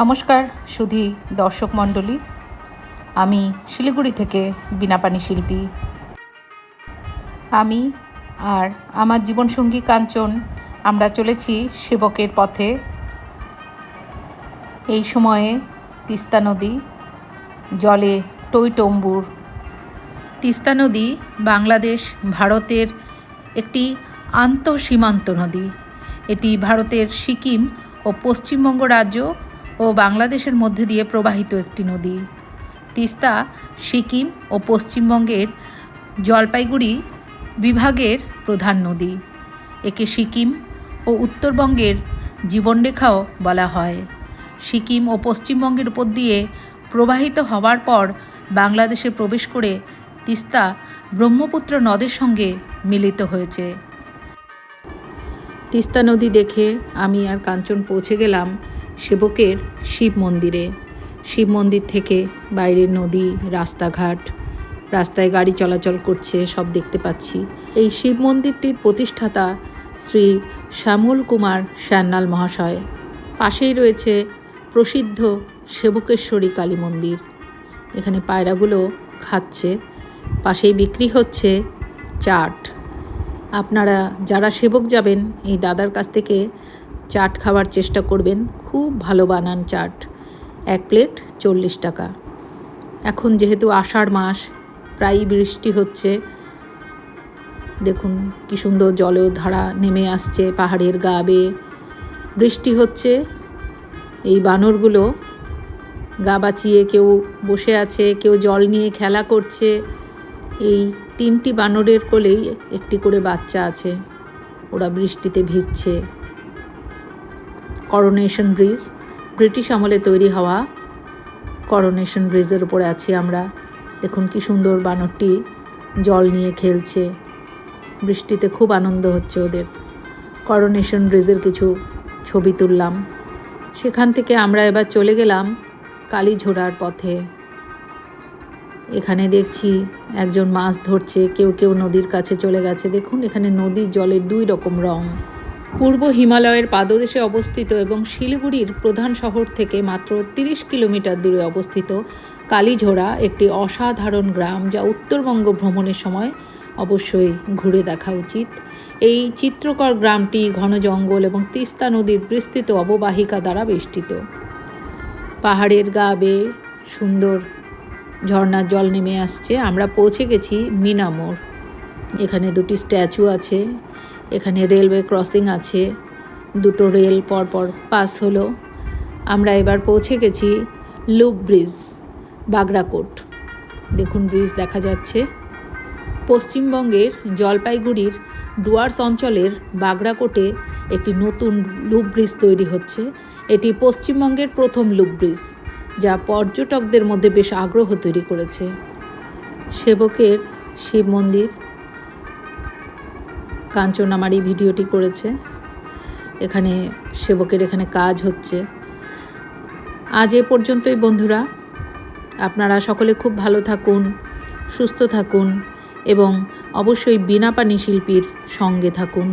নমস্কার, সুধি দর্শক মণ্ডলী। আমি শিলিগুড়ি থেকে বিনাপানি শিল্পী। আমি আর আমার জীবনসঙ্গী কাঞ্চন, আমরা চলেছি সেবকের পথে। এই সময়ে তিস্তা নদী, জলে টইটম্বুর। তিস্তা নদী বাংলাদেশ, ভারতের একটি আন্তঃসীমান্ত নদী। এটি ভারতের সিকিম ও পশ্চিমবঙ্গ রাজ্য ও বাংলাদেশের মধ্যে দিয়ে প্রবাহিত একটি নদী। তিস্তা, সিকিম ও পশ্চিমবঙ্গের জলপাইগুড়ি বিভাগের প্রধান নদী। একে সিকিম ও উত্তরবঙ্গের জীবনরেখাও বলা হয়। সিকিম ও পশ্চিমবঙ্গের উপর দিয়ে প্রবাহিত হওয়ার পর বাংলাদেশে প্রবেশ করে তিস্তা ব্রহ্মপুত্র নদের সঙ্গে মিলিত হয়েছে। তিস্তা নদী দেখে আমি আর কাঞ্চন পৌঁছে গেলাম সেবকের শিব মন্দিরে। শিব মন্দির থেকে বাইরের নদী, রাস্তাঘাট, রাস্তায় গাড়ি চলাচল করছে, সব দেখতে পাচ্ছি। এই শিব মন্দিরটির প্রতিষ্ঠাতা শ্রী শ্যামল কুমার সান্যাল মহাশয়। পাশেই রয়েছে প্রসিদ্ধ সেবকেশ্বরী কালী মন্দির। এখানে পায়রাগুলো খাচ্ছে। পাশেই বিক্রি হচ্ছে চাট। আপনারা যারা সেবক যাবেন, এই দাদার কাছ থেকে চাট খাওয়ার চেষ্টা করবেন। খুব ভালো বানান চাট। এক প্লেট চল্লিশ টাকা। এখন যেহেতু আষাঢ় মাস প্রায়ই বৃষ্টি হচ্ছে, দেখুন কি সুন্দর জলেও ধারা নেমে আসছে পাহাড়ের গা বেয়ে। বৃষ্টি হচ্ছে, এই বানরগুলো গা বাঁচিয়ে কেউ বসে আছে, কেউ জল নিয়ে খেলা করছে। এই তিনটি বানরের কোলেই একটি করে বাচ্চা আছে, ওরা বৃষ্টিতে ভিজছে। করোনেশন ব্রিজ ব্রিটিশ আমলে তৈরি হওয়া করোনেশন ব্রিজের উপরে আছি আমরা। দেখুন কি সুন্দর বানরটি জল নিয়ে খেলছে। বৃষ্টিতে খুব আনন্দ হচ্ছে ওদের। করোনেশন ব্রিজের কিছু ছবি তুললাম। সেখান থেকে আমরা এবার চলে গেলাম কালীঝোড়ার পথে। এখানে দেখছি একজন মাছ ধরছে, কেউ কেউ নদীর কাছে চলে গেছে। দেখুন এখানে নদীর জলের দুই রকম রং। পূর্ব হিমালয়ের পাদদেশে অবস্থিত এবং শিলিগুড়ির প্রধান শহর থেকে মাত্র তিরিশ কিলোমিটার দূরে অবস্থিত কালীঝোড়া, একটি অসাধারণ গ্রাম যা উত্তরবঙ্গ ভ্রমণের সময় অবশ্যই ঘুরে দেখা উচিত। এই চিত্রকর গ্রামটি ঘন জঙ্গল এবং তিস্তা নদীর বিস্তৃত অববাহিকা দ্বারা বেষ্টিত। পাহাড়ের গা বেয়ে সুন্দর ঝর্ণার জল নেমে আসছে। আমরা পৌঁছে গেছি মিনামোর এখানে দুটি স্ট্যাচু আছে। এখানে রেলওয়ে ক্রসিং আছে। দুটো রেল পরপর পাস হলো। আমরা এবার পৌঁছে গেছি লুপ ব্রিজ বাগরাকোট দেখুন ব্রিজ দেখা যাচ্ছে। পশ্চিমবঙ্গের জলপাইগুড়ির ডুয়ার্স অঞ্চলের বাগরাকোটে একটি নতুন লুপ ব্রিজ তৈরি হচ্ছে। এটি পশ্চিমবঙ্গের প্রথম লুপ ব্রিজ যা পর্যটকদের মধ্যে বেশ আগ্রহ তৈরি করেছে। সেবকের শিব মন্দির কাঞ্চন আমার এই ভিডিওটি করেছে। এখানে সেবকের এখানে কাজ হচ্ছে। আজ এ পর্যন্তই বন্ধুরা। আপনারা সকলে খুব ভালো থাকুন, সুস্থ থাকুন এবং অবশ্যই বিনা পানি শিল্পীর সঙ্গে থাকুন।